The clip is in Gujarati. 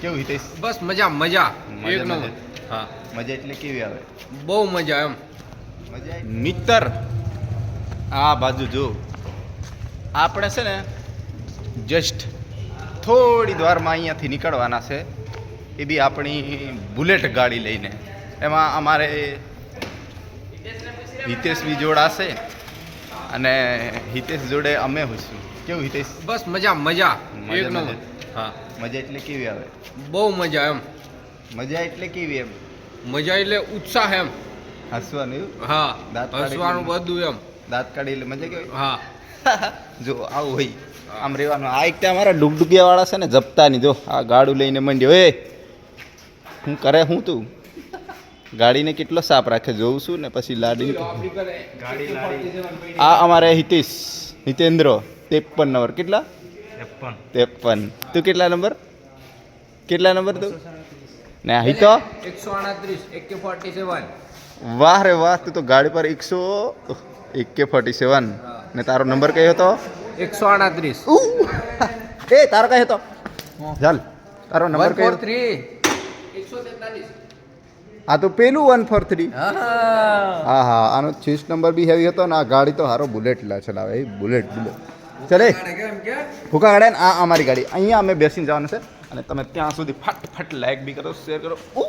કેવું હિતેશ? બસ મજા મજા. એક નંબર. હા. મજા એટલે કેવી આવે? બહુ મજા એમ. મજા મિત્ર આ બાજુ જો. આપણે છે ને જસ્ટ થોડી દ્વારમાં અહીંયાથી નીકળવાના છે. એ બી આપણી બુલેટ ગાડી લઈને. એમાં અમારે હિતેશ બી જોડાશે. અને હિતેશ જોડે અમે હોઈશું. કેવું હિતેશ? બસ મજા મજા. એક નંબર હા. મજા એટલે કેવી આવે? બહુ મજા એમ. મજા એટલે કેવી એમ? મજા એટલે ઉત્સાહ એમ. હસવાનું હા. દાંત હસવાનું બધું એમ. દાંત કાઢી એટલે મજા કેવી? હા. જો આવું હોય. આમ રહેવાનું. આ એક અમારા ડુગડુગિયા વાળા છે ને જપતા નહીં જો આ ગાડું લઈને મંડ્યો. એ હું કરે હું તું? ગાડીને કેટલો સાફ રાખે જોઉં છું ને પછી લાડી. આ અમારે હિતેશ હિતેન્દ્ર ત્રેપન નંબર. કેટલા? ત્રેપન. તું કેટલા નંબર? કેટલા નંબર તું? ને આ હિતો? વાહ રે વાહ તું તો ગાડી પર એકસો એકે ફોર્ટી સેવન. ને તારો નંબર કયો હતો? એકસો આડત્રીસ. એ તારો કયો હતો? ચાલ તારો નંબર કયો? થ્રી. એકસો તેતાલીસ. આ તો પેલું વન ફોર થ્રી હા. હા આનો ચીસ નંબર બી હેવી હતો ને આ ગાડી તો હારો બુલેટ લા ચલાવે. એ બુલેટ બુલેટ ચલે. ભૂકા ગાડે આ અમારી ગાડી. અહીંયા અમે બેસીને જવાનું છે અને તમે ત્યાં સુધી ફટ ફટ લાઈક બી કરો શેર કરો. ઓ